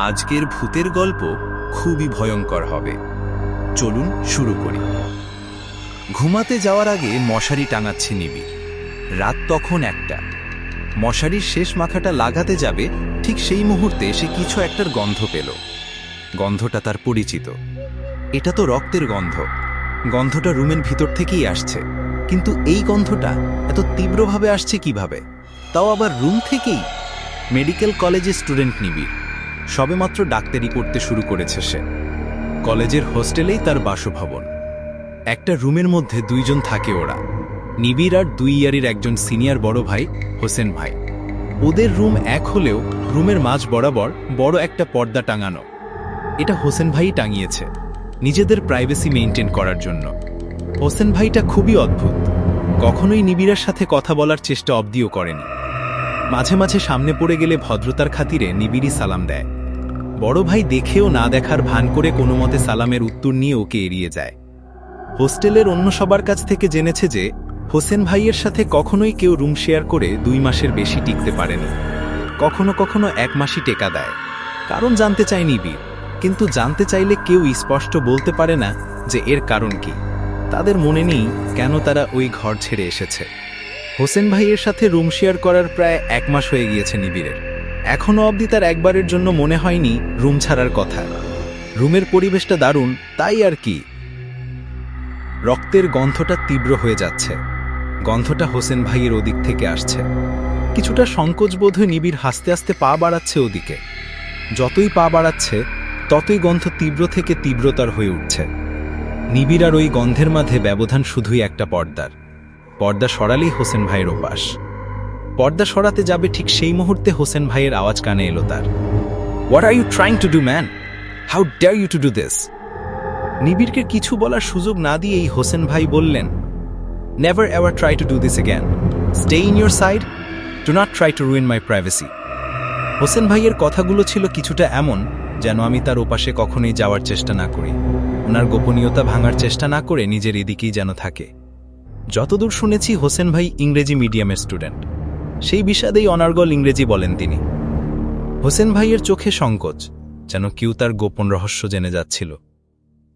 আজকের ভূতের গল্প খুবই ভয়ঙ্কর হবে। চলুন শুরু করি। ঘুমাতে যাওয়ার আগে মশারি টাঙাচ্ছে নিবি। রাত তখন একটা। মশারির শেষ মাখাটা লাগাতে যাবে, ঠিক সেই মুহূর্তে সে কিছু একটার গন্ধ পেল। গন্ধটা তার পরিচিত। এটা তো রক্তের গন্ধ। গন্ধটা রুমের ভিতর থেকেই আসছে। কিন্তু এই গন্ধটা এত তীব্রভাবে আসছে কীভাবে? তাও আবার রুম থেকেই? মেডিকেল কলেজে স্টুডেন্ট নিবিড়। সবেমাত্র ডাক্তারি করতে শুরু করেছে সে। কলেজের হোস্টেলেই তার বাসভবন। একটা রুমের মধ্যে দুইজন থাকে ওরা। নিবিড় আর দুই ইয়ারের একজন সিনিয়র বড় ভাই, হোসেন ভাই। ওদের রুম এক হলেও রুমের মাঝ বরাবর বড় একটা পর্দা টাঙানো। এটা হোসেন ভাই টাঙিয়েছে, নিজেদের প্রাইভেসি মেনটেন করার জন্য। হোসেন ভাইটা খুবই অদ্ভুত। কখনোই নিবিড়ার সাথে কথা বলার চেষ্টা অবধিও করেনি। মাঝে মাঝে সামনে পড়ে গেলে ভদ্রতার খাতিরে নিবিড়ি সালাম দেয়। বড় ভাই দেখেও না দেখার ভান করে কোনো মতে সালামের উত্তর নিয়ে ওকে এড়িয়ে যায়। হোস্টেলের অন্য সবার কাছ থেকে জেনেছে যে, হোসেন ভাইয়ের সাথে কখনোই কেউ রুম শেয়ার করে দুই মাসের বেশি টিকতে পারেনি। কখনো কখনো এক মাসই টেকা দেয়। কারণ জানতে চায় নিবিড় কিন্তু জানতে চাইলে কেউ স্পষ্ট বলতে পারে না যে এর কারণ কি। তাদের মনে নেই কেন তারা ওই ঘর ছেড়ে এসেছে। হোসেন ভাইয়ের সাথে রুম শেয়ার করার প্রায় এক মাস হয়ে গিয়েছে নিবিড়ের। এখনও অবধি তার একবারের জন্য মনে হয়নি রুম ছাড়ার কথা। রুমের পরিবেশটা দারুণ, তাই আর কি? রক্তের গন্ধটা তীব্র হয়ে যাচ্ছে। গন্ধটা হোসেন ভাইয়ের ওদিক থেকে আসছে। কিছুটা সংকোচবোধ হয়ে নিবিড় হাসতে হাসতে পা বাড়াচ্ছে ওদিকে। যতই পা বাড়াচ্ছে, ততই গন্ধ তীব্র থেকে তীব্রতার হয়ে উঠছে। নিবিড় আর ওই গন্ধের মাঝে ব্যবধান শুধুই একটা পর্দার। পর্দা সরালেই হোসেন ভাইয়ের ওপাশ। পর্দা সরাতে যাবে ঠিক সেই মুহূর্তে হোসেন ভাইয়ের আওয়াজ কানে এলো তার। What are you trying to do man how dare you to do this নিবিড়কে কিছু বলার সুযোগ না দিয়েই হোসেন ভাই বললেন never ever try to do this again stay in your side do not try to ruin my privacy Hossain ভাইয়ের কথাগুলো ছিল কিছুটা এমন যেন আমি তার ওপাশে কখনোই যাওয়ার চেষ্টা না করি। ওনার গোপনীয়তা ভাঙার চেষ্টা না করে নিজের এদিকেই যেন থাকে। যতদূর শুনেছি, হোসেন ভাই ইংরেজি মিডিয়ামের স্টুডেন্ট। সেই বিষাদেই অনার্গল ইংরেজি বলেন তিনি। হোসেন ভাইয়ের চোখে সংকোচ, যেন কেউ তার গোপন রহস্য জেনে যাচ্ছিল।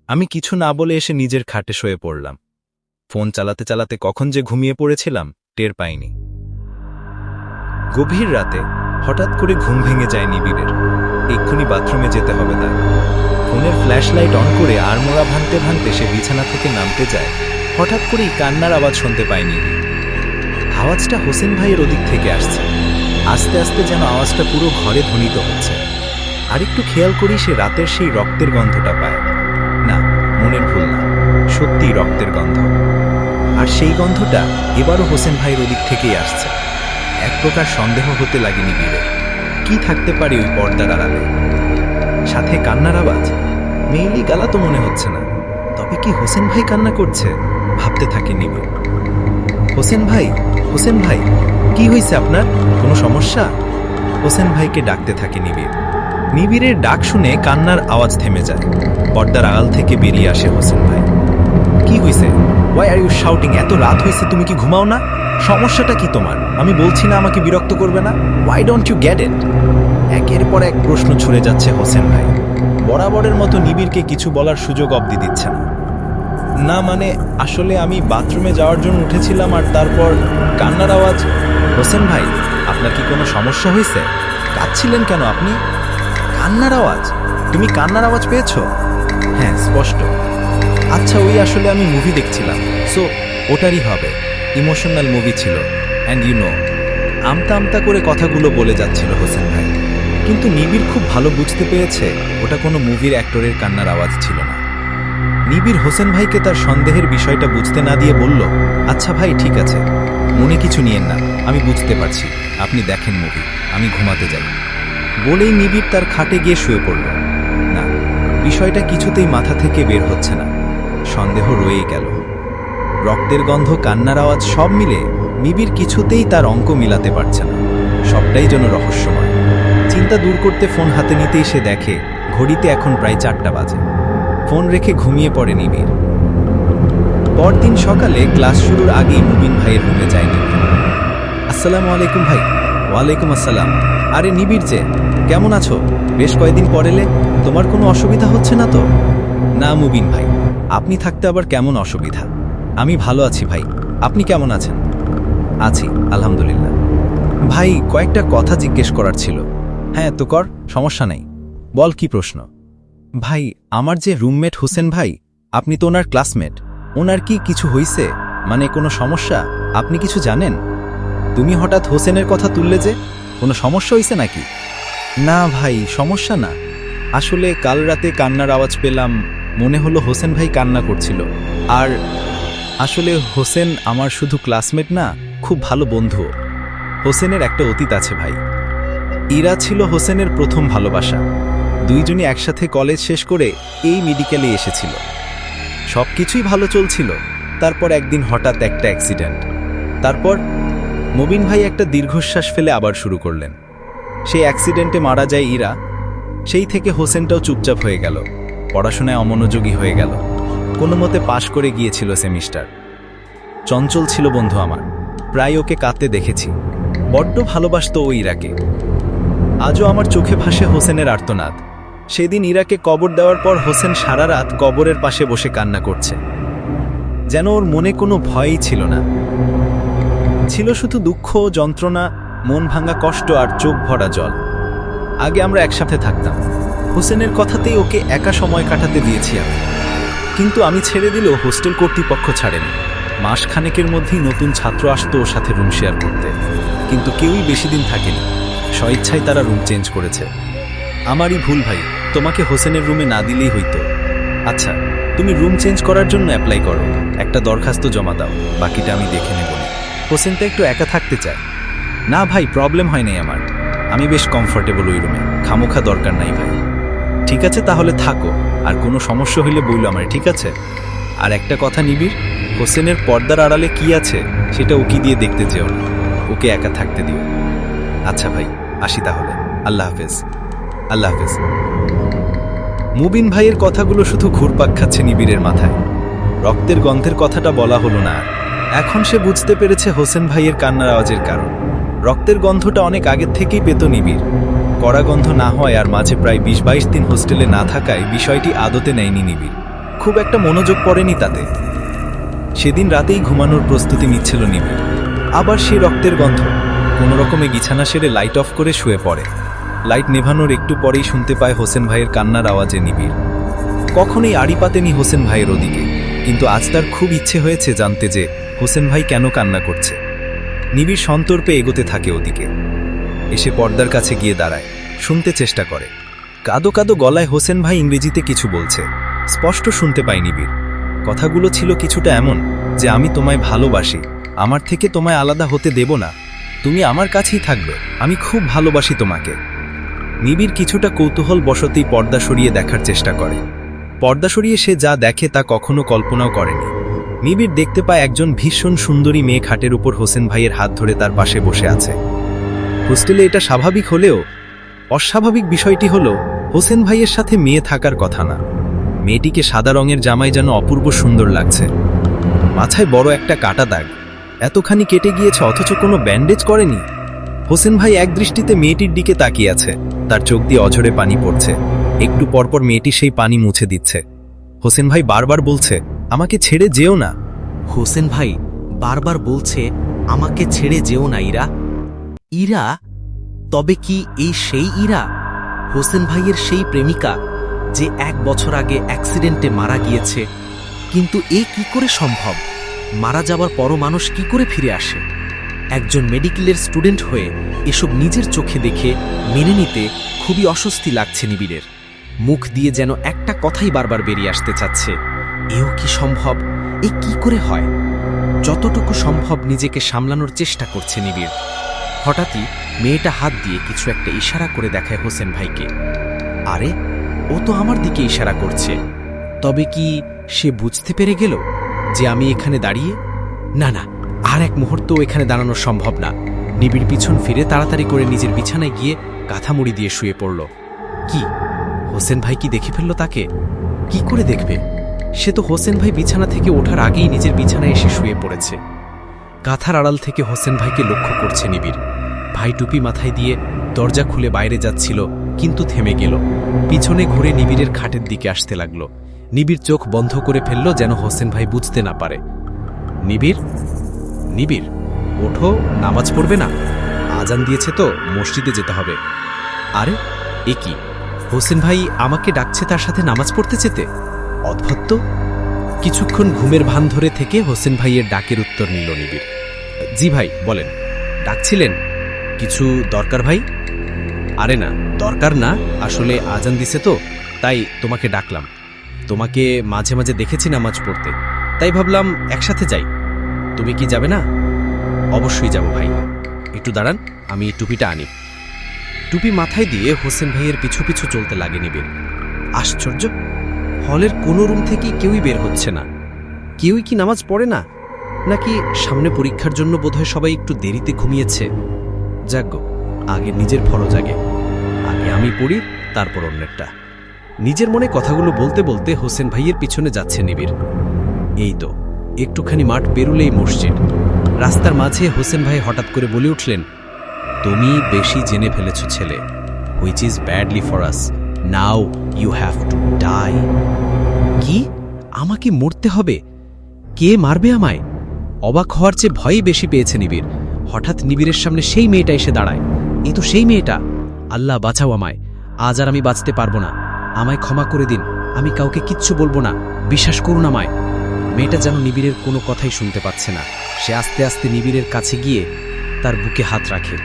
আমি কিছু না বলে এসে নিজের খাটে শুয়ে পড়লাম। ফোন চালাতে চালাতে কখন যে ঘুমিয়ে পড়েছিলাম, টের পাইনি। গভীর রাতে হঠাৎ করে ঘুম ভেঙে যায় নিবিড়ের। এক্ষুনি বাথরুমে যেতে হবে তার। ফোনের ফ্ল্যাশ লাইট অন করে আড়মোড়া ভাঙতে ভাঙতে সে বিছানা থেকে নামতে যায়। হঠাৎ করেই কান্নার আওয়াজ শুনতে পায় নিবিড়। আওয়াজটা হোসেন ভাইয়ের ওদিক থেকে আসছে। আস্তে আস্তে যেন আওয়াজটা পুরো ঘরে ধ্বনিত হচ্ছে। আরেকটু খেয়াল করি সে রাতের সেই রক্তের গন্ধটা পায়। না, মনের ভুল না, সত্যিই রক্তের গন্ধ। আর সেই গন্ধটা এবারও হোসেন ভাইয়ের ওদিক থেকেই আসছে। এক প্রকার সন্দেহ হতে লাগেনি বীরে কি থাকতে পারে ওই পর্দার আড়ালে? সাথে কান্নার আওয়াজ? মেইলি গালা তো মনে হচ্ছে না। তবে কি হোসেন ভাই কান্না করছে? ভাবতে থাকে নিবিড় হোসেন ভাই হোসেন ভাই, কি হয়েছে আপনার? কোনো সমস্যা? হোসেন ভাইকে ডাকতে থাকে নিবিড়। নিবিড়ের ডাক শুনে কান্নার আওয়াজ থেমে যায়। পর্দার আড়াল থেকে বেরিয়ে আসে হোসেন ভাই। কি হয়েছে? ওয়াই আর ইউ শাউটিং এত রাত হয়েছে, তুমি কি ঘুমাও না? সমস্যাটা কি তোমার? আমি বলছি না আমাকে বিরক্ত করবে না? Why don't you get it একের পর এক প্রশ্ন ছুড়ে যাচ্ছে হোসেন ভাই। বরাবরের মতো নিবিড়কে কিছু বলার সুযোগ অবধি দিচ্ছে না। না মানে আসলে আমি বাথরুমে যাওয়ার জন্য উঠেছিলাম আর তারপর কান্নার আওয়াজ। হোসেন ভাই, আপনার কি কোনো সমস্যা হয়েছে? কাঁদছিলেন কেন আপনি? কান্নার আওয়াজ? তুমি কান্নার আওয়াজ পেয়েছ? হ্যাঁ স্পষ্ট। আচ্ছা ওই আসলে আমি মুভি দেখছিলাম। সো ওটারই হবে। ইমোশনাল মুভি ছিল। অ্যান্ড ইউ নো আমতা আমতা করে কথাগুলো বলে যাচ্ছিল হোসেন ভাই। কিন্তু নিবিড় খুব ভালো বুঝতে পেরেছে, ওটা কোনো মুভির অ্যাক্টরের কান্নার আওয়াজ ছিল না। নিবিড় হোসেন ভাইকে তার সন্দেহের বিষয়টা বুঝতে না দিয়ে বলল আচ্ছা ভাই, ঠিক আছে। মনে কিছু নিয়েন না। আমি বুঝতে পারছি। আপনি দেখেন মুভি। আমি ঘুমাতে যাই। বলেই নিবিড় তার খাটে গিয়ে শুয়ে পড়ল। না, বিষয়টা কিছুতেই মাথা থেকে বের হচ্ছে না। সন্দেহ রয়েই গেল। রক্তের গন্ধ, কান্নার আওয়াজ সব মিলে নিবিড় কিছুতেই তার অঙ্ক মিলাতে পারছে না। সবটাই যেন রহস্যময়। চিন্তা দূর করতে ফোন হাতে নিতেই সে দেখে, ঘড়িতে এখন প্রায় চারটা বাজে। ফোন রেখে ঘুমিয়ে পড়ে নিবিড়। পরদিন সকালে ক্লাস শুরুর আগেই মুবিন ভাইয়ের রুমে যায় নিবিড়। আসসালামু আলাইকুম ভাই। ওয়ালাইকুম আসসালাম। আরে নিবিড় যে, কেমন আছো? বেশ কয়েকদিন পর এলে, তোমার কোনো অসুবিধা হচ্ছে না তো? না মুবিন ভাই, আপনি থাকতে আবার কেমন অসুবিধা? আমি ভালো আছি ভাই, আপনি কেমন আছেন? আছি, আলহামদুলিল্লাহ। ভাই, কয়েকটা কথা জিজ্ঞেস করার ছিল। হ্যাঁ তো কর, সমস্যা নেই। বল কি প্রশ্ন? ভাই, আমার যে রুমমেট হোসেন ভাই, আপনি তো ওনার ক্লাসমেট। ওনার কি কিছু হইছে? মানে কোনো সমস্যা? আপনি কিছু জানেন? তুমি হঠাৎ হোসেনের কথা তুললে যে, কোনো সমস্যা হইছে নাকি? না ভাই, সমস্যা না। আসলে কাল রাতে কান্নার আওয়াজ পেলাম, মনে হলো হোসেন ভাই কান্না করছিল। আর আসলে হোসেন আমার শুধু ক্লাসমেট না, খুব ভালো বন্ধু। হোসেনের একটা অতীত আছে ভাই। ইরা ছিল হোসেনের প্রথম ভালোবাসা। দুইজনই একসাথে কলেজ শেষ করে এই মেডিকেলে এসেছিল। সব কিছুই ভালো চলছিল। তারপর একদিন হঠাৎ একটা অ্যাক্সিডেন্ট। তারপর মবিন ভাই একটা দীর্ঘশ্বাস ফেলে আবার শুরু করলেন। সেই অ্যাক্সিডেন্টে মারা যায় ইরা। সেই থেকে হোসেনটাও চুপচাপ হয়ে গেল। পড়াশোনায় অমনোযোগী হয়ে গেল। কোনো মতে পাশ করে গিয়েছিল সেমিস্টার চঞ্চল ছিল বন্ধু আমার। প্রায় ওকে কাঁদতে দেখেছি। বড্ড ভালোবাসত ও ইরাকে। আজও আমার চোখে ভাসে হোসেনের আর্তনাদ। সেদিন ইরাকে কবর দেওয়ার পর হোসেন সারা রাত কবরের পাশে বসে কান্না করছে। যেন ওর মনে কোনো ভয়ই ছিল না। ছিল শুধু দুঃখ, যন্ত্রণা, মন ভাঙা কষ্ট আর চোখ ভরা জল। আগে আমরা একসাথে থাকতাম। হোসেনের কথাতেই ওকে একা সময় কাটাতে দিয়েছি আমি। কিন্তু আমি ছেড়ে দিলেও হোস্টেল কর্তৃপক্ষ ছাড়েনি। মাস খানেকের মধ্যেই নতুন ছাত্র আসতো ওর সাথে রুম শেয়ার করতে। কিন্তু কেউই বেশি দিন থাকেনি। স্বইচ্ছায় তারা রুম চেঞ্জ করেছে। আমারই ভুল ভাই। তোমাকে হোসেনের রুমে না দিলেই হইতো। আচ্ছা তুমি রুম চেঞ্জ করার জন্য অ্যাপ্লাই করো। একটা দরখাস্ত জমা দাও, বাকিটা আমি দেখে নেব। হোসেন তো একটু একা থাকতে চায়। না ভাই প্রবলেম হয় নাই আমার। আমি বেশ কমফোর্টেবল ওই রুমে। খামোখা দরকার নাই ভাই। ঠিক আছে, তাহলে থাকো। আর কোনো সমস্যা হইলে বলল আমার, ঠিক আছে? আর একটা কথা নিবিড়, হোসেনের পর্দার আড়ালে কি আছে, সেটা ওকে দিয়ে দেখতে যেও না। ওকে একা থাকতে দিও। আচ্ছা ভাই, আসি তাহলে। আল্লাহ হাফেজ। আল্লাহ হাফেজ। মুবিন ভাইয়ের কথাগুলো শুধু ঘুরপাক খাচ্ছে নিবিড়ের মাথায়। রক্তের গন্ধের কথাটা বলা হলো না। এখন সে বুঝতে পেরেছে হোসেন ভাইয়ের কান্নার আওয়াজের কারণ। রক্তের গন্ধটা অনেক আগের থেকেই পেত নিবিড়। কড়া গন্ধ না হয় আর মাঝে প্রায় বিশ বাইশ দিন হোস্টেলে না থাকায় বিষয়টি আদতে নেয়নি নিবিড়। খুব একটা মনোযোগ পড়েনি তাতে। সেদিন রাতেই ঘুমানোর প্রস্তুতি নিচ্ছিল নিবিড়। আবার সে রক্তের গন্ধ। কোনো রকমে বিছানা সেরে লাইট অফ করে শুয়ে পড়ে। লাইট নেভানোর একটু পরেই শুনতে পায় হোসেন ভাইয়ের কান্নার আওয়াজে নিবিড়। কখনোই আড়ি পাতেনি হোসেন ভাইয়ের ওদিকে, কিন্তু আজ তার খুব ইচ্ছে হয়েছে জানতে যে হোসেন ভাই কেন কান্না করছে। নিবিড় সন্তর্পে এগোতে থাকে ওদিকে। এসে পর্দার কাছে গিয়ে দাঁড়ায়, শুনতে চেষ্টা করে। কাদো কাদো গলায় হোসেন ভাই ইংরেজিতে কিছু বলছে। স্পষ্ট শুনতে পাই নিবিড়। কথাগুলো ছিল কিছুটা এমন যে আমি তোমায় ভালোবাসি, আমার থেকে তোমায় আলাদা হতে দেব না। তুমি আমার কাছেই থাকবে, আমি খুব ভালোবাসি তোমাকে। নিবিড় কিছুটা কৌতূহল বশতেই পর্দা সরিয়ে দেখার চেষ্টা করে। পর্দা সরিয়ে সে যা দেখে তা কখনো কল্পনাও করেনি। নিবিড় দেখতে পায় একজন ভীষণ সুন্দরী মেয়ে খাটের উপর হোসেন ভাইয়ের হাত ধরে তার পাশে বসে আছে। হোস্টেলে এটা স্বাভাবিক হলেও, অস্বাভাবিক বিষয়টি হল, হোসেন ভাইয়ের সাথে মেয়ে থাকার কথা না। মেয়েটিকে সাদা রঙের জামাই যেন অপূর্ব সুন্দর লাগছে। মাথায় বড় একটা কাটা দাগ। এতখানি কেটে গিয়েছে অথচ কোনো ব্যান্ডেজ করেনি? হোসেন ভাই এক দৃষ্টিতে মেয়েটির দিকে তাকিয়ে আছে। তার চোখ দিয়ে অঝরে পানি পড়ছে। একটু পরপর মেয়েটি সেই পানি মুছে দিচ্ছে। হোসেন ভাই বারবার বলছে, আমাকে ছেড়ে যেও না। হোসেন ভাই বারবার বলছে, আমাকে ছেড়ে যেও না, ইরা। ইরা? তবে কি এই সেই ইরা? হোসেন ভাইয়ের সেই প্রেমিকা, যে এক বছর আগে অ্যাক্সিডেন্টে মারা গিয়েছে। কিন্তু এ কি করে সম্ভব? মারা যাওয়ার পরও মানুষ কি করে ফিরে আসে? একজন মেডিকেলের স্টুডেন্ট হয়ে এসব নিজের চোখে দেখে মেনে নিতে খুবই অস্বস্তি লাগছে নিবিড়ের। মুখ দিয়ে যেন একটা কথাই বারবার বেরিয়ে আসতে চাচ্ছে। এও কি সম্ভব? এ কি করে হয়? যতটুকু সম্ভব নিজেকে সামলানোর চেষ্টা করছে নিবিড়। হঠাৎই মেয়েটা হাত দিয়ে কিছু একটা ইশারা করে দেখায় হোসেন ভাইকে। আরে, ও তো আমার দিকে ইশারা করছে। তবে কি সে বুঝতে পেরে গেল যে আমি এখানে দাঁড়িয়ে? না না আর এক মুহূর্ত এখানে দাঁড়ানো সম্ভব না। নিবিড় পিছন ফিরে তাড়াতাড়ি করে নিজের বিছানায় গিয়ে কাঁথা মুড়ি দিয়ে শুয়ে পড়ল। কি? হোসেন ভাই কি দেখে ফেলল তাকে? কি করে দেখবে? সে তো হোসেন ভাই বিছানা থেকে ওঠার আগেই নিজের বিছানায় এসে শুয়ে পড়েছে। কাঁথার আড়াল থেকে হোসেন ভাইকে লক্ষ্য করছে নিবিড়। ভাই টুপি মাথায় দিয়ে দরজা খুলে বাইরে যাচ্ছিল, কিন্তু থেমে গেল। পিছনে ঘুরে নিবিড়ের খাটের দিকে আসতে লাগল। নিবিড় চোখ বন্ধ করে ফেলল যেন হোসেন ভাই বুঝতে না পারে। নিবিড়? নিবিড়। ওঠো, নামাজ পড়বে না। আজান দিয়েছে তো, মসজিদে যেতে হবে। আরে, এ কি? হোসেন ভাই আমাকে ডাকছে তার সাথে নামাজ পড়তে যেতে? অদ্ভুত তো। কিছুক্ষণ ঘুমের ভান ধরে থেকে হোসেন ভাইয়ের ডাকের উত্তর নিল নিবিড়। জি ভাই, বলেন। ডাকছিলেন? কিছু দরকার ভাই? আরে না, দরকার না, আসলে আজান দিছে তো, তাই তোমাকে ডাকলাম। তোমাকে মাঝে মাঝে দেখেছি নামাজ পড়তে। তাই ভাবলাম একসাথে যাই। তুমি কি যাবে না? অবশ্যই যাব ভাই। একটু দাঁড়ান, আমি টুপিটা আনি। টুপি মাথায় দিয়ে হোসেন ভাইয়ের পিছু পিছু চলতে লাগে নিবিড় আশ্চর্য! হলের কোনো রুম থেকেই কেউই বের হচ্ছে না। কেউই কি নামাজ পড়ে না? নাকি সামনে পরীক্ষার জন্য বোধহয় সবাই একটু দেরিতে ঘুমিয়েছে? যাজ্ঞ আগে নিজের ফরজ আগে। আগে আমি পড়ি, তারপর অন্যেরটা। নিজের মনে কথাগুলো বলতে বলতে হোসেন ভাইয়ের পিছনে যাচ্ছে নিবিড়। এই তো একটুখানি মাঠ পেরুলেই মসজিদ। রাস্তার মাঝে হোসেন ভাই হঠাৎ করে বলে উঠলেন, তুমি বেশি জেনে ফেলেছ ছেলে which is badly for us now you have to die কি? আমাকে মরতে হবে? কে মারবে আমায়? অবাক হওয়ার চেয়ে ভয়ই বেশি পেয়েছে নিবিড়। হঠাৎ নিবিড়ের সামনে সেই মেয়েটা এসে দাঁড়ায়। এই তো সেই মেয়েটা। আল্লাহ বাঁচাও আমায়। আজ আর আমি বাঁচতে পারব না। আমায় ক্ষমা করে দিন। আমি কাউকে কিচ্ছু বলব না। বিশ্বাস করুন আমায়। মেয়েটা যেন নিবিড়ের কোনো কথাই শুনতে পাচ্ছে না। সে আস্তে আস্তে নিবিড়ের কাছে গিয়ে তার বুকে হাত রাখে।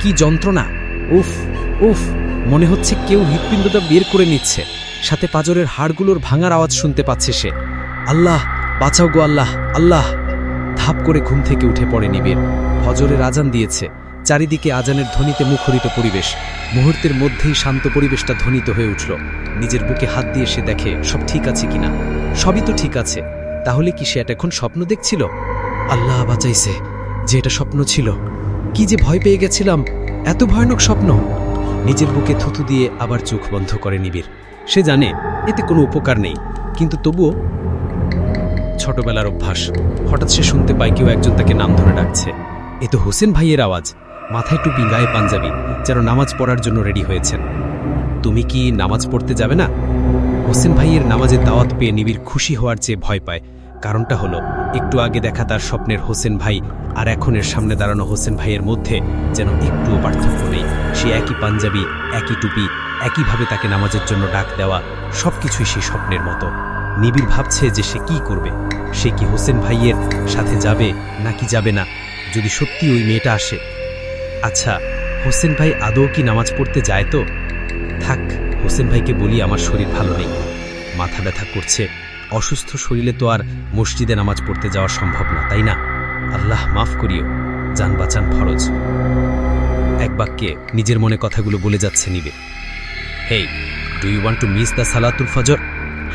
কি যন্ত্রণা? উফ উফ, মনে হচ্ছে কেউ হৃৎপিণ্ডটা বের করে নিচ্ছে। সাথে পাজরের হাড়গুলোর ভাঙার আওয়াজ শুনতে পাচ্ছে সে। আল্লাহ, বাঁচাও গো আল্লাহ আল্লাহ। ধাপ করে ঘুম থেকে উঠে পড়ে নিবিড়। ফজরের আজান দিয়েছে। চারিদিকে আজানের ধ্বনিতে মুখরিত পরিবেশ। মুহূর্তের মধ্যেই শান্ত পরিবেশটা ধ্বনিত হয়ে উঠল। নিজের বুকে হাত দিয়ে সে দেখে, সব ঠিক আছে কিনা? সবই তো ঠিক আছে। তাহলে কি সে এটা এখন স্বপ্ন দেখছিল? আল্লাহ বাঁচাইছে, যে এটা স্বপ্ন ছিল। কি যে ভয় পেয়ে গেছিলাম, এত ভয়ানক স্বপ্ন। নিজের বুকে থুতু দিয়ে আবার চোখ বন্ধ করে নিবিড়। সে জানে, এতে কোনো উপকার নেই। কিন্তু তবুও ছোটবেলার অভ্যাস। হঠাৎ সে শুনতে পায় কেউ একজন তাকে নাম ধরে ডাকছে। এ তো হোসেন ভাইয়ের আওয়াজ। মাথায় টুপি, গায়ে পাঞ্জাবি, যেন নামাজ পড়ার জন্য রেডি হয়েছেন। তুমি কি নামাজ পড়তে যাবে না? হোসেন ভাইয়ের নামাজের দাওয়াত পেয়ে নিবিড় খুশি হওয়ার চেয়ে ভয় পায়। কারণটা হলো, একটু আগে দেখা তার স্বপ্নের হোসেন ভাই আর এখনের সামনে দাঁড়ানো হোসেন ভাইয়ের মধ্যে যেন একটুও পার্থক্য নেই। সে একই পাঞ্জাবি, একই টুপি, একইভাবে তাকে নামাজের জন্য ডাক দেওয়া, সবকিছুই সে স্বপ্নের মতো। নিবিড় ভাবছে যে সে কি করবে? সে কি হোসেন ভাইয়ের সাথে যাবে নাকি যাবে না? যদি সত্যি ওই মেয়েটা আসে। আচ্ছা হোসেন ভাই আদৌ কি নামাজ পড়তে যায় তো? থাক। হোসেন ভাইকে বলি আমার শরীর ভালো নেই। মাথা ব্যথা করছে। অসুস্থ শরীরে তো আর মসজিদে নামাজ পড়তে যাওয়া সম্ভব না, তাই না? আল্লাহ মাফ করিও। যান বাঁচান ফরজ। এক বাক্যে নিজের মনে কথাগুলো বলে যাচ্ছে নিবে। Hey do you want to miss the সালাতুল ফজর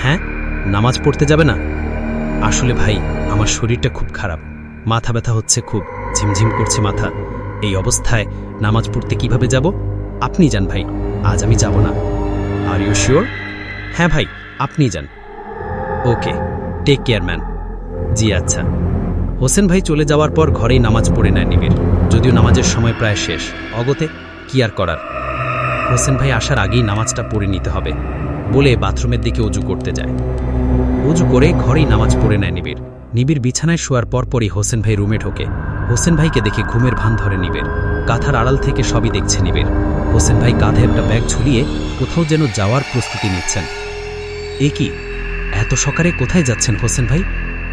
হ্যাঁ? নামাজ পড়তে যাবে না? আসলে ভাই, আমার শরীরটা খুব খারাপ। মাথা ব্যথা হচ্ছে খুব। ঝিমঝিম করছে মাথা। এই অবস্থায় নামাজ পড়তে কীভাবে যাব? আপনি যান ভাই। আজ আমি যাব না। আর ইউ শিওর হ্যাঁ ভাই, আপনি যান। ওকে টেক কেয়ার ম্যান জি আচ্ছা। হোসেন ভাই চলে যাওয়ার পর ঘরেই নামাজ পড়ে নেয় নিবিড়। যদিও নামাজের সময় প্রায় শেষ। অগতে কি আর করার? হোসেন ভাই আসার আগেই নামাজটা পড়ে নিতে হবে। বলে বাথরুমের দিকে অজু করতে যায়। অজু করে ঘরেই নামাজ পড়ে নেয় নিবিড়। নিবিড় বিছানায় শোয়ার পরপরই হোসেন ভাই রুমে ঢোকে। হোসেন ভাইকে দেখে ঘুমের ভান ধরে নিবের কাঁথার আড়াল থেকে সবই দেখছে নিবের হোসেন ভাই কাঁধে একটা ব্যাগ ঝুলিয়ে কোথাও যেন যাওয়ার প্রস্তুতি নিচ্ছেন। এ কি? এত সকালে কোথায় যাচ্ছেন হোসেন ভাই?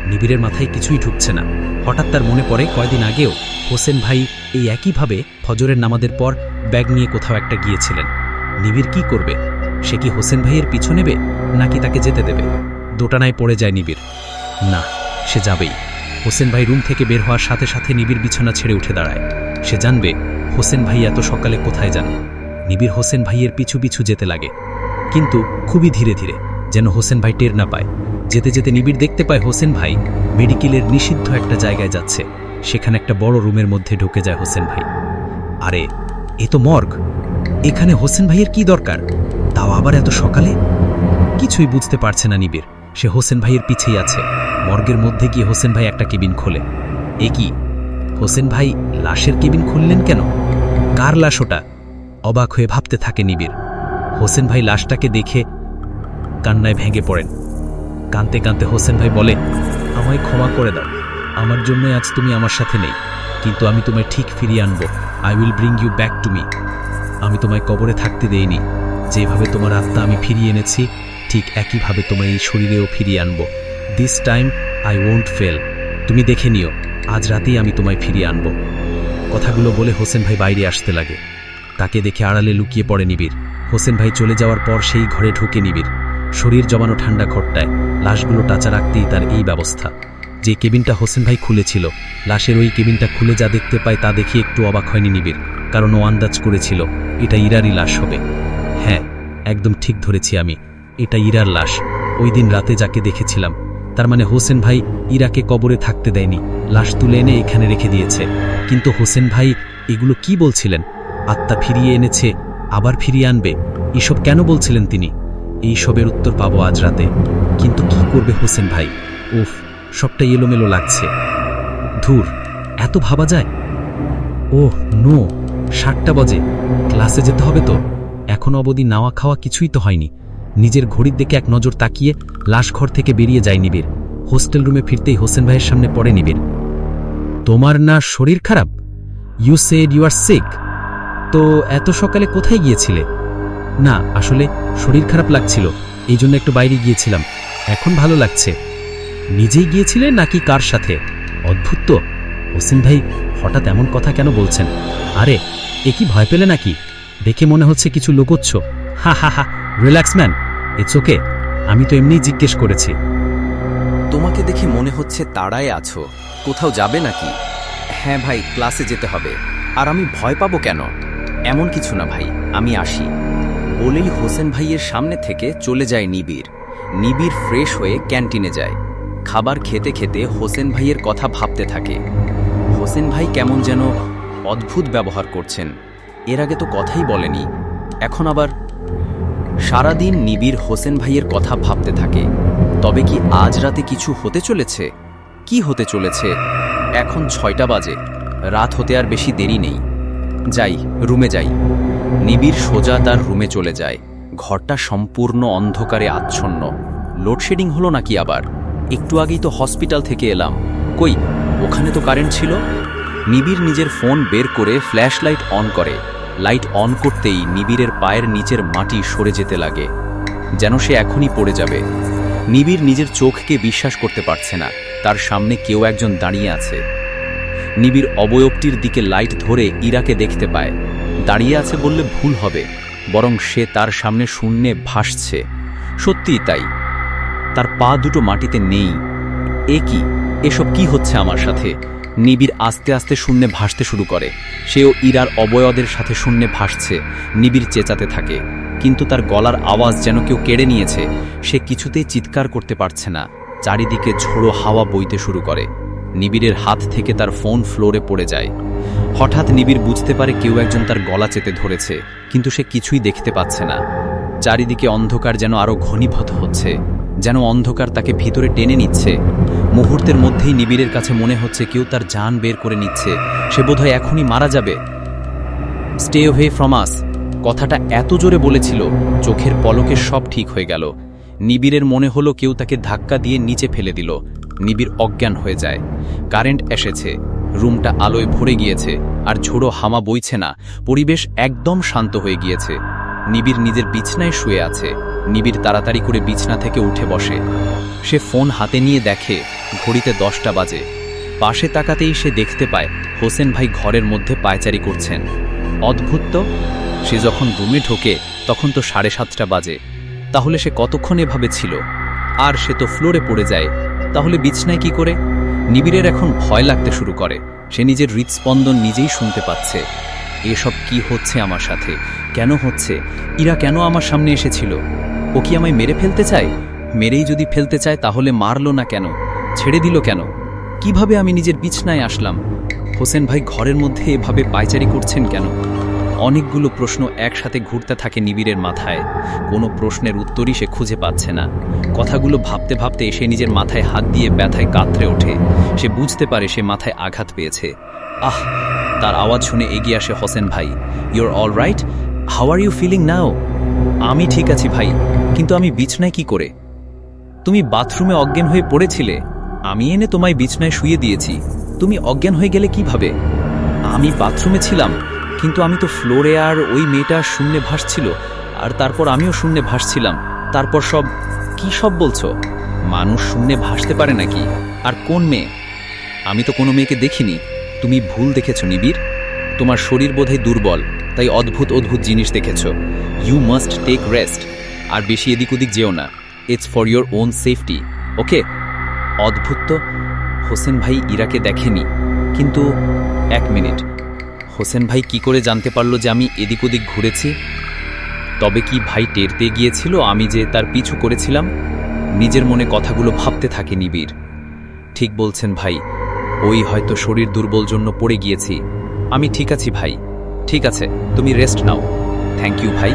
নিবিড়ের মাথায় কিছুই ঢুকছে না। হঠাৎ তার মনে পড়ে কয়দিন আগেও হোসেন ভাই এই একইভাবে ফজরের নামাদের পর ব্যাগ নিয়ে কোথাও একটা গিয়েছিলেন। নিবিড় কি করবে? সে কি হোসেন ভাইয়ের পিছু নেবে, নাকি তাকে যেতে দেবে? দোটানায় পড়ে যায় নিবিড়। না, সে যাবেই। হোসেন ভাই রুম থেকে বের হওয়ার সাথে সাথে নিবিড় বিছানা ছেড়ে উঠে দাঁড়ায়। সে জানবে হোসেন ভাই এত সকালে কোথায় যান নিবিড় হোসেন ভাইয়ের পিছু পিছু যেতে লাগে। কিন্তু খুবই ধীরে ধীরে যেন হোসেন ভাই টের না পায়। যেতে যেতে নিবিড় দেখতে পায় হোসেন ভাই মেডিকেলের নিষিদ্ধ একটা জায়গায় যাচ্ছে। সেখানে একটা বড় রুমের মধ্যে ঢুকে যায় হোসেন ভাই। আরে, এ তো মর্গ। এখানে হোসেন ভাইয়ের কি দরকার? তাও আবার এত সকালে? কিছুই বুঝতে পারছে না নিবিড়। সে হোসেন ভাইয়ের পিছেই আছে। মর্গের মধ্যে গিয়ে হোসেন ভাই একটা কেবিন খোলে। এ কি? হোসেন ভাই লাশের কেবিন খুললেন কেন? কার লাশ ওটা? অবাক হয়ে ভাবতে থাকে নিবিড়। হোসেন ভাই লাশটাকে দেখে কান্নায় ভেঙে পড়েন। কাঁদতে কাঁদতে হোসেন ভাই বলে, আমায় ক্ষমা করে দাও। আমার জন্য আজ তুমি আমার সাথে নেই। কিন্তু আমি তোমায় ঠিক ফিরিয়ে আনব। I will bring you back to me আমি তোমায় কবরে থাকতে দেইনি। যেভাবে তোমার আত্মা আমি ফিরিয়ে এনেছি, ঠিক একইভাবে তোমার এই শরীরেও ফিরিয়ে আনব। This time I won't fail তুমি দেখে নিও। আজ রাতেই আমি তোমায় ফিরিয়ে আনব। কথাগুলো বলে হোসেন ভাই বাইরে আসতে লাগে। তাকে দেখে আড়ালে লুকিয়ে পড়ে নিবিড়। হোসেন ভাই চলে যাওয়ার পর সেই ঘরে ঢুকে নিবিড়। শরীর জমানো ঠান্ডা ঘরটায়। লাশগুলো টাচা রাখতেই তার এই ব্যবস্থা। যে কেবিনটা হোসেন ভাই খুলেছিল, লাশের ওই কেবিনটা খুলে যা দেখতে পায় তা দেখে একটু অবাক হয়নি নিবিড়। কারণ ও আন্দাজ করেছিল, এটা ইরারই লাশ হবে। হ্যাঁ একদম ঠিক ধরেছি আমি। এটা ইরার লাশ। ওই দিন রাতে যাকে দেখেছিলাম তার মানে হোসেন ভাই ইরাকে কবরে থাকতে দেয়নি, লাশ তুলে এনে এখানে রেখে দিয়েছে। কিন্তু হোসেন ভাই এগুলো কি বলছিলেন? আত্মা ফিরিয়ে এনেছে, আবার ফিরিয়ে আনবে, এসব কেন বলছিলেন তিনি? এই সবের উত্তর পাবো আজ রাতে। কিন্তু কি করবে হোসেন ভাই? উফ সবটা এলোমেলো লাগছে। ধুর, এত ভাবা যায়? ওহ, নো, সাতটা বাজে। ক্লাসে যেতে হবে তো? এখন অবধি নাওয়া খাওয়া কিছুই তো হয়নি। নিজের ঘড়ির দিকে এক নজর তাকিয়ে লাশ ঘর থেকে বেরিয়ে যায় নিবিড়। হোস্টেল রুমে ফিরতেই হোসেন ভাইয়ের সামনে পড়ে নিবিড়। তোমার না শরীর খারাপ? You said you are sick তো এত সকালে কোথায় গিয়েছিলে? না, আসলে শরীর খারাপ লাগছিল, এই জন্য একটু বাইরে গিয়েছিলাম। এখন ভালো লাগছে। নিজেই গিয়েছিলে নাকি কার সাথে? অদ্ভুত তো। হোসেন ভাই হঠাৎ এমন কথা কেন বলছেন? আরে, এ কি ভয় পেলে নাকি? দেখে মনে হচ্ছে কিছু লোকোচ্ছ। হা হা হা রিল্যাক্স ম্যান ইটস ওকে আমি তো এমনিই জিজ্ঞেস করেছি। তোমাকে দেখে মনে হচ্ছে তাড়ায় আছো। কোথাও যাবে নাকি? হ্যাঁ ভাই, ক্লাসে যেতে হবে। আর আমি ভয় পাবো কেন? এমন কিছু না ভাই, আমি আসি। বলেই হোসেন ভাইয়ের সামনে থেকে চলে যায় নিবিড়। নিবিড় ফ্রেশ হয়ে ক্যান্টিনে যায়। খাবার খেতে খেতে হোসেন ভাইয়ের কথা ভাবতে থাকে। হোসেন ভাই কেমন যেন অদ্ভুত ব্যবহার করছেন। এর আগে তো কথাই বলেনি। এখন আবার সারাদিন নিবিড় হোসেন ভাইয়ের কথা ভাবতে থাকে। তবে কি আজ রাতে কিছু হতে চলেছে? কি হতে চলেছে? এখন ছয়টা বাজে। রাত হতে আর বেশি দেরি নেই। যাই, রুমে যাই। নিবিড় সোজা তার রুমে চলে যায়। ঘরটা সম্পূর্ণ অন্ধকারে আচ্ছন্ন। লোডশেডিং হলো নাকি আবার? একটু আগেই তো হসপিটাল থেকে এলাম। কই, ওখানে তো কারেন্ট ছিল? নিবিড় নিজের ফোন বের করে ফ্ল্যাশ লাইট অন করে। লাইট অন করতেই নিবিড়ের পায়ের নিচের মাটি সরে যেতে লাগে, যেন সে এখনই পড়ে যাবে। নিবিড় নিজের চোখকে বিশ্বাস করতে পারছে না, তার সামনে কেউ একজন দাঁড়িয়ে আছে। নিবিড় অবয়বটির দিকে লাইট ধরে ইরাকে দেখতে পায়। দাঁড়িয়ে আছে বললে ভুল হবে, বরং সে তার সামনে শূন্যে ভাসছে। সত্যিই তাই। তার পা দুটো মাটিতে নেই। এ কি? এসব কি হচ্ছে আমার সাথে? নিবিড় আস্তে আস্তে শূন্যে ভাসতে শুরু করে। সেও ইরার অবয়দের সাথে শূন্যে ভাসছে, নিবিড় চেঁচাতে থাকে। কিন্তু তার গলার আওয়াজ যেন কেউ কেড়ে নিয়েছে, সে কিছুতেই চিৎকার করতে পারছে না। চারিদিকে ঝোড়ো হাওয়া বইতে শুরু করে। নিবিড়ের হাত থেকে তার ফোন ফ্লোরে পড়ে যায়। হঠাৎ নিবিড় বুঝতে পারে কেউ একজন তার গলা চেতে ধরেছে, কিন্তু সে কিছুই দেখতে পাচ্ছে না। চারিদিকে অন্ধকার যেন আরও ঘনীভূত হচ্ছে, যেন অন্ধকার তাকে ভিতরে টেনে নিচ্ছে। মুহূর্তের মধ্যেই নিবিড়ের কাছে মনে হচ্ছে কেউ তার জান বের করে নিচ্ছে। সে বোধহয় এখনই মারা যাবে। স্টে ওয়ে ফ্রম আস কথাটা এত জোরে বলেছিল, চোখের পলকে সব ঠিক হয়ে গেল। নিবিড়ের মনে হলো কেউ তাকে ধাক্কা দিয়ে নিচে ফেলে দিল। নিবিড় অজ্ঞান হয়ে যায়। কারেন্ট এসেছে, রুমটা আলোয় ভরে গিয়েছে, আর ঝোড়ো হামা বইছে না, পরিবেশ একদম শান্ত হয়ে গিয়েছে। নিবিড় নিজের বিছনায় শুয়ে আছে। নিবিড় তাড়াতাড়ি করে বিছনা থেকে উঠে বসে। সে ফোন হাতে নিয়ে দেখে, ঘড়িতে দশটা বাজে। পাশে তাকাতেই সে দেখতে পায়, হোসেন ভাই ঘরের মধ্যে পায়চারি করছেন। অদ্ভুত তো। সে যখন রুমে ঢোকে, তখন তো সাড়ে সাতটা বাজে। তাহলে সে কতক্ষণ এভাবে ছিল? আর সে তো ফ্লোরে পড়ে যায়। তাহলে বিছনায় কি করে? নিবিড়ের এখন ভয় লাগতে শুরু করে। সে নিজের হৃদস্পন্দন নিজেই শুনতে পাচ্ছে। এসব কি হচ্ছে আমার সাথে? কেন হচ্ছে? ইরা কেন আমার সামনে এসেছিল? ও কি আমায় মেরে ফেলতে চায়? মেরেই যদি ফেলতে চায়, তাহলে মারলো না কেন? ছেড়ে দিল কেন? কীভাবে আমি নিজের বিছনায় আসলাম? হোসেন ভাই ঘরের মধ্যে এভাবে পায়চারি করছেন কেন? অনেকগুলো প্রশ্ন একসাথে ঘুরতে থাকে নিবিড়ের মাথায়। কোনো প্রশ্নের উত্তরই সে খুঁজে পাচ্ছে না। কথাগুলো ভাবতে ভাবতে সে নিজের মাথায় হাত দিয়ে ব্যথায় কাতরে ওঠে। সে বুঝতে পারে সে মাথায় আঘাত পেয়েছে। আহ তার আওয়াজ শুনে এগিয়ে আসে হোসেন ভাই। You're all right how are you feeling now আমি ঠিক আছি ভাই, কিন্তু আমি বিছনায় কি করে? তুমি বাথরুমে অজ্ঞান হয়ে পড়েছিলে। আমি এনে তোমায় বিছনায় শুয়ে দিয়েছি। তুমি অজ্ঞান হয়ে গেলে কীভাবে? আমি বাথরুমে ছিলাম, কিন্তু আমি তো ফ্লোরে আর ওই মেয়েটা শূন্যে ভাসছিল, আর তারপর আমিও শূন্যে ভাসছিলাম। তারপর সব, কি সব বলছো? মানুষ শূন্যে ভাসতে পারে নাকি? আর কোন মেয়ে? আমি তো কোনো মেয়েকে দেখিনি। তুমি ভুল দেখেছ, নিবিড়। তোমার শরীর বোধহয় দুর্বল, তাই অদ্ভুত অদ্ভুত জিনিস দেখেছ। ইউ মাস্ট টেক রেস্ট আর বেশি এদিক ওদিক যেও না। It's for your own safety okay? অদ্ভুত তো, হোসেন ভাই ইরাকে দেখেনি। কিন্তু এক মিনিট, হোসেন ভাই কি করে জানতে পারল যে আমি এদিক ওদিক ঘুরেছি? তবে কি ভাই টের পেয়ে গিয়েছিল আমি যে তার পিছু করেছিলাম? নিজের মনে কথাগুলো ভাবতে থাকে, নিবিড়। ঠিক বলছেন ভাই ওই হয়তো শরীর দুর্বল জন্য পড়ে গিয়েছি। আমি ঠিক আছি ভাই। ঠিক আছে, তুমি রেস্ট নাও। থ্যাংক ইউ ভাই।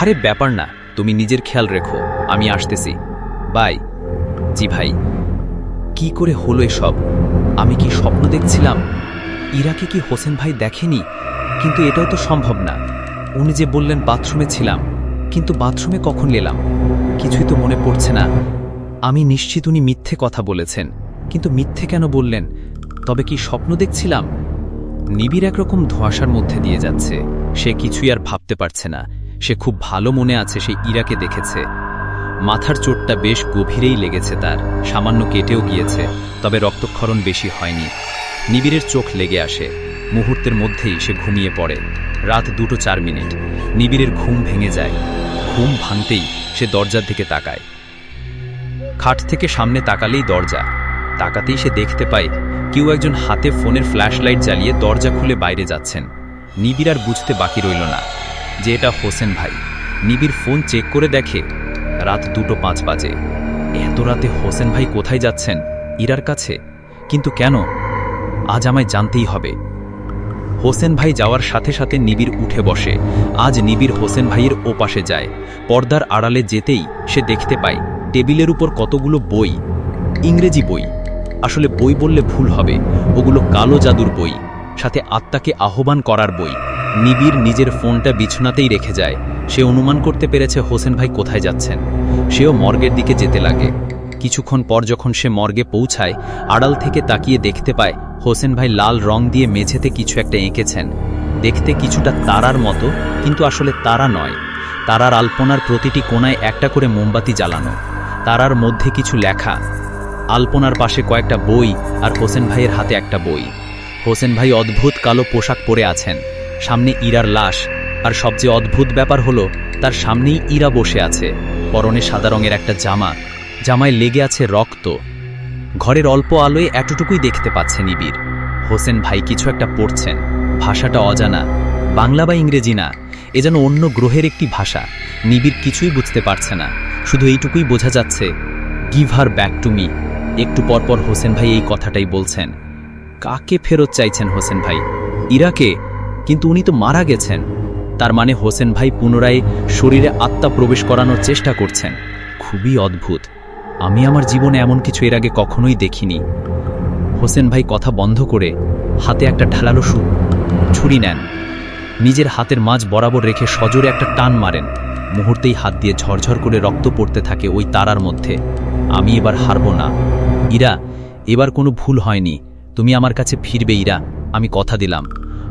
আরে ব্যাপার না, তুমি নিজের খেয়াল রেখো, আমি আসতেছি। বাই জি ভাই। কি করে হলো এসব? আমি কি স্বপ্ন দেখছিলাম? ইরাকে কি হোসেন ভাই দেখেনি? কিন্তু এটাও তো সম্ভব না। উনি যে বললেন বাথরুমে ছিলাম, কিন্তু বাথরুমে কখন এলাম? কিছুই তো মনে পড়ছে না। আমি নিশ্চিত উনি মিথ্যে কথা বলেছেন। কিন্তু মিথ্যে কেন বললেন? তবে কি স্বপ্ন দেখছিলাম? নিবিড় একরকম ধোঁয়াশার মধ্যে দিয়ে যাচ্ছে। সে কিছুই আর ভাবতে পারছে না। সে খুব ভালো মনে আছে সে ইরাকে দেখেছে। মাথার চোটটা বেশ গভীরেই লেগেছে তার। সামান্য কেটেও গিয়েছে, তবে রক্তক্ষরণ বেশি হয়নি। নিবিড়ের চোখ লেগে আসে। মুহূর্তের মধ্যেই সে ঘুমিয়ে পড়ে। রাত দুটো চার মিনিট। নিবিড়ের ঘুম ভেঙে যায়। ঘুম ভাঙতেই সে দরজার দিকে তাকায়। খাট থেকে সামনে তাকালেই দরজা। তাকাতেই সে দেখতে পায় কেউ একজন হাতে ফোনের ফ্ল্যাশ লাইট জ্বালিয়ে দরজা খুলে বাইরে যাচ্ছেন। নিবিড় আর বুঝতে বাকি রইল না যে এটা হোসেন ভাই। নিবিড় ফোন চেক করে দেখে, রাত দুটো পাঁচ বাজে। এত রাতে হোসেন ভাই কোথায় যাচ্ছেন? ইরার কাছে? কিন্তু কেন? আজ আমায় জানতেই হবে। হোসেন ভাই যাওয়ার সাথে সাথে নিবিড় উঠে বসে। আজ নিবিড় হোসেন ভাইয়ের ওপাশে যায়। পর্দার আড়ালে যেতেই সে দেখতে পায়, টেবিলের উপর কতগুলো বই। ইংরেজি বই। আসলে বই বললে ভুল হবে। ওগুলো কালো জাদুর বই। সাথে আত্মাকে আহ্বান করার বই। নিবিড় নিজের ফোনটা বিছনাতেই রেখে যায়। সে অনুমান করতে পেরেছে হোসেন ভাই কোথায় যাচ্ছেন। সেও মর্গের দিকে যেতে লাগে। কিছুক্ষণ পর যখন সে মর্গে পৌঁছায়, আড়াল থেকে তাকিয়ে দেখতে পায়, হোসেন ভাই লাল রং দিয়ে মেঝেতে কিছু একটা এঁকেছেন। দেখতে কিছুটা তারার মতো, কিন্তু আসলে তারা নয়। তারার আলপনার প্রতিটি কোণায় একটা করে মোমবাতি জ্বালানো। তারার মধ্যে কিছু লেখা। আলপনার পাশে কয়েকটা বই আর হোসেন ভাইয়ের হাতে একটা বই। হোসেন ভাই অদ্ভুত কালো পোশাক পরে আছেন। সামনে ইরার লাশ, আর সবচেয়ে অদ্ভুত ব্যাপার হলো, তার সামনেই ইরা বসে আছে। পরনে সাদা রঙের একটা জামা, জামায় লেগে আছে রক্ত। ঘরের অল্প আলোয় এতটুকুই দেখতে পাচ্ছে নিবিড় হোসেন ভাই কিছু একটা পড়ছেন। ভাষাটা অজানা, বাংলা বা ইংরেজি না, এ যেন অন্য গ্রহের একটি ভাষা। নিবিড় কিছুই বুঝতে পারছে না। শুধু এইটুকুই বোঝা যাচ্ছে, give her back to me. একটু পরপর হোসেন ভাই এই কথাটাই বলছেন। কাকে ফেরত চাইছেন হোসেন ভাই? ইরাকে? কিন্তু উনি তো মারা গেছেন। তার মানে হোসেন ভাই পুনরায় শরীরে আত্মা প্রবেশ করানোর চেষ্টা করছেন। খুবই অদ্ভুত। আমি আমার জীবনে এমন কিছু এর আগে কখনোই দেখিনি। হোসেন ভাই কথা বন্ধ করে হাতে একটা ঢালালো সু ছুরি নেন। নিজের হাতের মাঝ বরাবর রেখে সজোরে একটা টান মারেন। মুহূর্তেই হাত দিয়ে ঝরঝর করে রক্ত পড়তে থাকে ওই তারার মধ্যে। আমি এবার হারব না। ইরা, এবার কোনো ভুল হয়নি। তুমি আমার কাছে ফিরবে, ইরা। আমি কথা দিলাম।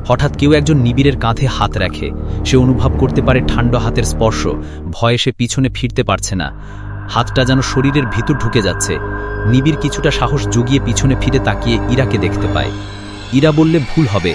হঠাৎ কেউ একজন নিবিড়ের কাঁধে হাত রাখে। সে অনুভব করতে পারে ঠান্ডা হাতের স্পর্শ। ভয়ে সে পিছনে ফিরতে পারছে না। হাতটা যেন শরীরের ভিতর ঢুকে যাচ্ছে। নিবিড় কিছুটা সাহস জুগিয়ে পিছনে ফিরে তাকিয়ে ইরাকে দেখতে পায়। ইরা বললে ভুল হবে,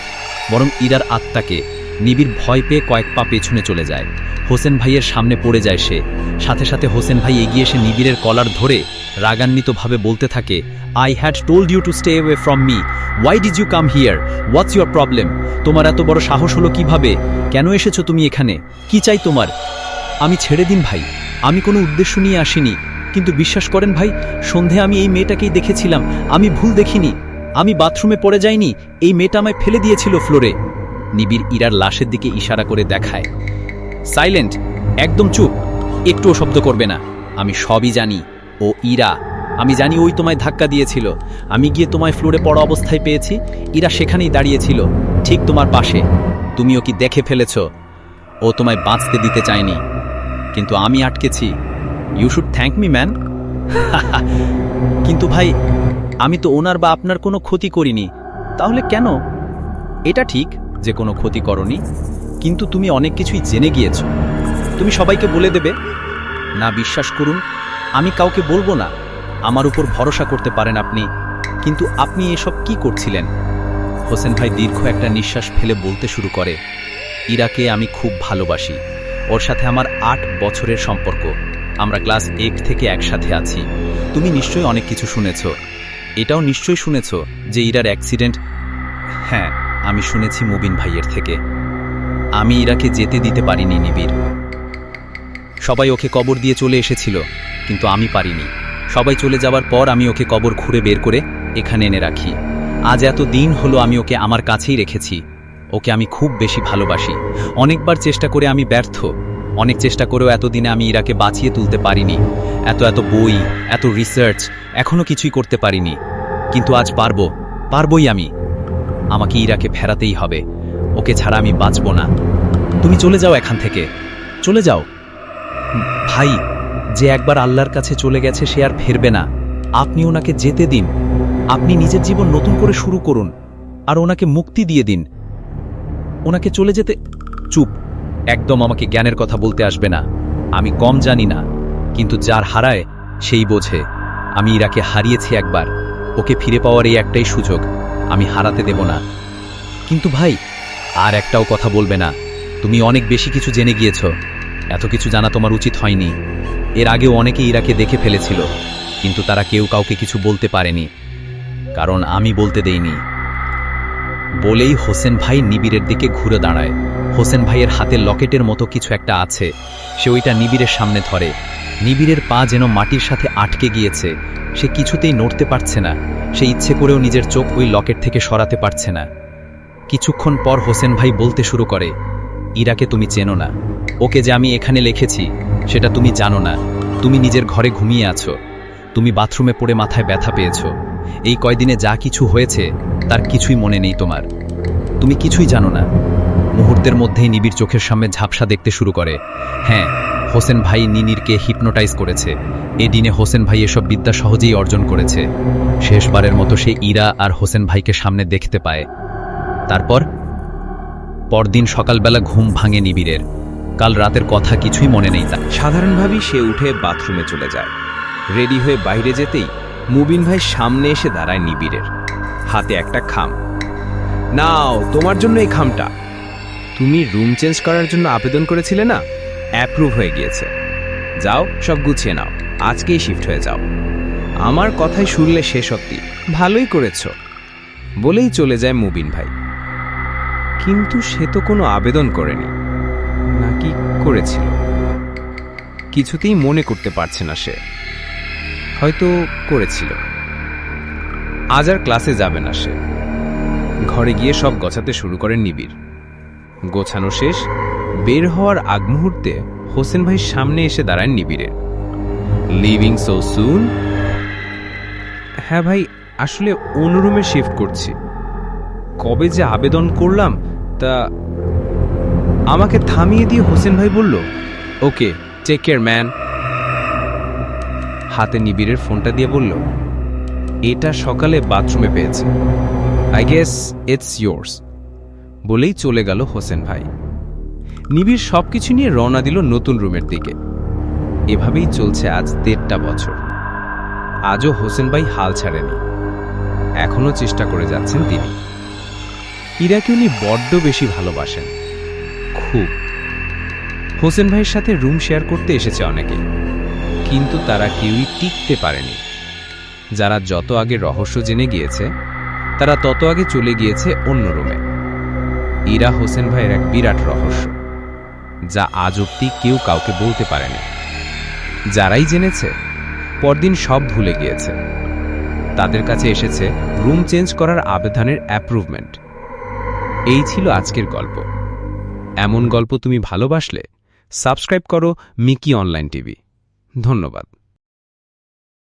বরং ইরার আত্মাকে। নিবিড় ভয় পেয়ে কয়েক পা পেছনে চলে যায়। হোসেন ভাইয়ের সামনে পড়ে যায় সে। সাথে সাথে হোসেন ভাই এগিয়ে এসে নিবিড়ের কলার ধরে রাগান্বিতভাবে বলতে থাকে I had told you to stay away from me why did you come here what's your problem তোমার এত বড় সাহস হলো কীভাবে? কেন এসেছ তুমি এখানে? কি চাই তোমার? আমি ছেড়ে দিন ভাই। আমি কোনো উদ্দেশ্য নিয়ে আসিনি। কিন্তু বিশ্বাস করেন ভাই, সন্ধে আমি এই মেয়েটাকেই দেখেছিলাম। আমি ভুল দেখিনি। আমি বাথরুমে পড়ে যাইনি। এই মেয়েটা আমায় ফেলে দিয়েছিল ফ্লোরে। নিবিড় ইরার লাশের দিকে ইশারা করে দেখায়। সাইলেন্ট, একদম চুপ। একটুও শব্দ করবে না। আমি সবই জানি। ও ইরা। আমি জানি ওই তোমায় ধাক্কা দিয়েছিল। আমি গিয়ে তোমায় ফ্লোরে পড়া অবস্থায় পেয়েছি। ইরা সেখানেই দাঁড়িয়েছিল, ঠিক তোমার পাশে। তুমিও কি দেখে ফেলেছ? ও তোমায় বাঁচতে দিতে চায়নি। কিন্তু আমি আটকেছি। You should thank me man কিন্তু ভাই, আমি তো ওনার বা আপনার কোনো ক্ষতি করিনি। তাহলে কেন? এটা ঠিক। যে কোনো ক্ষতি করনি, কিন্তু তুমি অনেক কিছুই জেনে গিয়েছ। তুমি সবাইকে বলে দেবে, না বিশ্বাস করুন, আমি কাউকে বলব না। আমার উপর ভরসা করতে পারেন আপনি, কিন্তু আপনি এসব কি করছিলেন? হোসেন ভাই দীর্ঘ একটা নিঃশ্বাস ফেলে বলতে শুরু করে, ইরাকে আমি খুব ভালোবাসি। ওর সাথে আমার আট বছরের সম্পর্ক। আমরা ক্লাস এক থেকে একসাথে আছি। তুমি নিশ্চয়ই অনেক কিছু শুনেছ। এটাও নিশ্চয়ই শুনেছ যে ইরার অ্যাক্সিডেন্ট হ্যাঁ আমি শুনেছি মুবিন ভাইয়ের থেকে। আমি ইরাকে যেতে দিতে পারিনি, নিবিড়। সবাই ওকে কবর দিয়ে চলে এসেছিল, কিন্তু আমি পারিনি। সবাই চলে যাওয়ার পর আমি ওকে কবর খুঁড়ে বের করে এখানে এনে রাখি। আজ এত দিন হলো আমি ওকে আমার কাছেই রেখেছি। ওকে আমি খুব বেশি ভালোবাসি। অনেকবার চেষ্টা করে আমি ব্যর্থ। অনেক চেষ্টা করেও এতদিনে আমি ইরাকে বাঁচিয়ে তুলতে পারিনি। এত এত বই, এত রিসার্চ এখনও কিছুই করতে পারিনি। কিন্তু আজ পারব, পারবই আমি। আমাকে ইরাকে ফেরাতেই হবে। ওকে ছাড়া আমি বাঁচব না। তুমি চলে যাও এখান থেকে। চলে যাও। ভাই, যে একবার আল্লাহর কাছে চলে গেছে সে আর ফেরবে না। আপনি ওনাকে যেতে দিন। আপনি নিজের জীবন নতুন করে শুরু করুন। আর ওনাকে মুক্তি দিয়ে দিন। ওনাকে চলে যেতে চুপ। একদম আমাকে জ্ঞানের কথা বলতে আসবে না। আমি কম জানি না। কিন্তু যার হারায়, সেই বোঝে। আমি ইরাকে হারিয়েছি একবার। ওকে ফিরে পাওয়ার এই একটাই সুযোগ। আমি হারাতে দেব না। কিন্তু ভাই, আর একটাও কথা বলবে না। তুমি অনেক বেশি কিছু জেনে গিয়েছ। এত কিছু জানা তোমার উচিত হয়নি। এর আগেও অনেকে ইরাকে দেখে ফেলেছিল, কিন্তু তারা কেউ কাউকে কিছু বলতে পারেনি। কারণ আমি বলতে দেইনি। বলেই হোসেন ভাই নিবিড়ের দিকে ঘুরে দাঁড়ায়। হোসেন ভাইয়ের হাতে লকেটের মতো কিছু একটা আছে। সে ওইটা নিবিড়ের সামনে ধরে। নিবিড়ের পা যেন মাটির সাথে আটকে গিয়েছে। সে কিছুতেই নড়তে পারছে না। সে ইচ্ছে করেও নিজের চোখ ওই লকেট থেকে সরাতে পারছে না। কিছুক্ষণ পর হোসেন ভাই বলতে শুরু করে, ইরাকে তুমি চেনো না। ওকে যে আমি এখানে লিখেছি, সেটা তুমি জানো না। তুমি নিজের ঘরে ঘুমিয়ে আছো। তুমি বাথরুমে পড়ে মাথায় ব্যথা পেয়েছ। এই কয়দিনে যা কিছু হয়েছে, তার কিছুই মনে নেই তোমার। তুমি কিছুই জানো না। মুহূর্তের মধ্যেই নিবিড় চোখের সামনে ঝাপসা দেখতে শুরু করে হ্যাঁ হোসেন ভাই নিনিরকে হিপনোটাইজ করেছে। এদিনে হোসেন ভাই এসব বিদ্যা সহজেই অর্জন করেছে। শেষবারের মতো সে ইরা আর হোসেন ভাইকে সামনে দেখতে পায়। তারপর? পরদিন সকালবেলা ঘুম ভাঙে নিবিড়ের। কাল রাতের কথা কিছুই মনে নেই তার। সাধারণভাবেই সে উঠে বাথরুমে চলে যায়। রেডি হয়ে বাইরে যেতেই মুবিন ভাই সামনে এসে দাঁড়ায় নিবিড়ের। হাতে একটা খাম। নাও, তোমার জন্য এই খামটা। তুমি রুম চেঞ্জ করার জন্য আবেদন করেছিলে না? অ্যাপ্রুভ হয়ে গিয়েছে। যাও, সব গুছিয়ে নাও। আজকেই শিফট হয়ে যাও। আমার কথাই শুনলে সে সত্যি ভালোই করেছ। বলেই চলে যায় মুবিন ভাই। কিন্তু সে তো কোনো আবেদন করেনি। নাকি করেছিল? কিছুতেই মনে করতে পারছে না সে। হয়তো করেছিল। আজ আর ক্লাসে যাবে না সে। ঘরে গিয়ে সব গোছাতে শুরু করেন নিবিড়। গোছানো শেষ বের হওয়ার আগ মুহূর্তে হোসেন ভাই সামনে এসে দাঁড়ায় নিবিড়ের লিভিং সো সুন হ্যাঁ ভাই, আসলে অন্য রুমে শিফট করছি। কবে যে আবেদন করলাম, তা আমাকে থামিয়ে দিয়ে হোসেন ভাই বলল, ওকে টেক কেয়ার ম্যান হাতে নিবিড়ের ফোনটা দিয়ে বলল, এটা সকালে বাথরুমে পেয়েছে। আই গেস ইটস ইয়োর্স বলেই চলে গেল হোসেন ভাই। নিবিড় সবকিছু নিয়ে রওনা দিল নতুন রুমের দিকে। এভাবেই চলছে আজ দেড়টা বছর। আজও হোসেন ভাই হাল ছাড়েনি। এখনও চেষ্টা করে যাচ্ছেন তিনি। ইরাকে উনি বড্ড বেশি ভালোবাসেন। খুব। হোসেন ভাইয়ের সাথে রুম শেয়ার করতে এসেছে অনেকেই। কিন্তু তারা কেউই টিকতে পারেনি। যারা যত আগে রহস্য জেনে গিয়েছে, তারা তত আগে চলে গিয়েছে অন্য রুমে। ইরা হোসেন ভাইয়ের এক বিরাট রহস্য। যা আজ অব্দি কেউ কাউকে বলতে পারেনি। যারাই জেনেছে, পরদিন সব ভুলে গিয়েছে। তাদের কাছে এসেছে রুম চেঞ্জ করার আবেদনের অ্যাপ্রুভমেন্ট। এই ছিল আজকের গল্প। এমন গল্প তুমি ভালোবাসলে, সাবস্ক্রাইব করো মিকি অনলাইন টিভি। ধন্যবাদ।